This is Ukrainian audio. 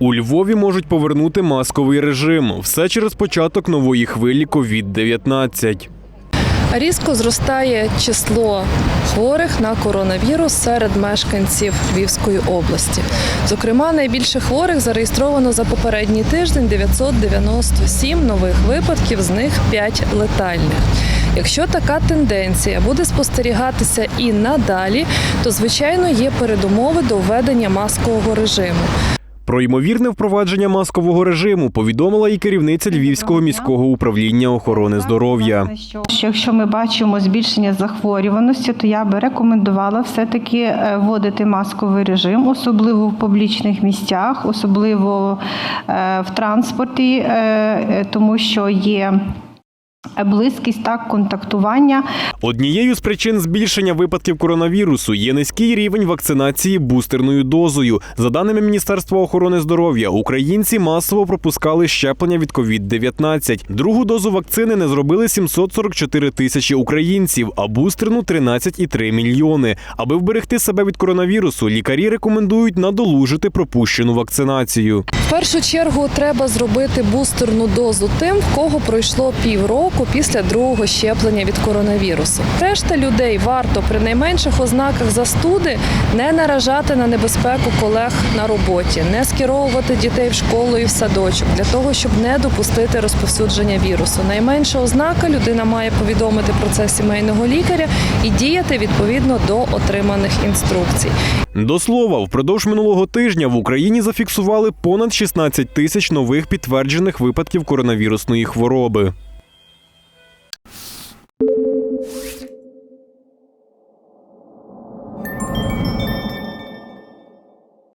У Львові можуть повернути масковий режим. Все через початок нової хвилі COVID-19. Різко зростає число хворих на коронавірус серед мешканців Львівської області. Зокрема, найбільше хворих зареєстровано за попередній тиждень 997 нових випадків, з них 5 летальних. Якщо така тенденція буде спостерігатися і надалі, то звичайно є передумови до введення маскового режиму. Про ймовірне впровадження маскового режиму повідомила і керівниця Львівського міського управління охорони здоров'я. Що якщо ми бачимо збільшення захворюваності, то я би рекомендувала все-таки е, вводити масковий режим, особливо в публічних місцях, особливо е, в транспорті, е, тому що є близькість так контактування. Однією з причин збільшення випадків коронавірусу є низький рівень вакцинації бустерною дозою. За даними Міністерства охорони здоров'я, українці масово пропускали щеплення від COVID-19. Другу дозу вакцини не зробили 744 тисячі українців, а бустерну 13,3 мільйони. Аби вберегти себе від коронавірусу, лікарі рекомендують надолужити пропущену вакцинацію. В першу чергу треба зробити бустерну дозу тим, в кого пройшло півроку після другого щеплення від коронавірусу. Решта людей варто при найменших ознаках застуди не наражати на небезпеку колег на роботі, не скеровувати дітей в школу і в садочок для того, щоб не допустити розповсюдження вірусу. Найменша ознака людина має повідомити про це сімейного лікаря і діяти відповідно до отриманих інструкцій. До слова, впродовж минулого тижня в Україні зафіксували понад 16 тисяч нових підтверджених випадків коронавірусної хвороби. you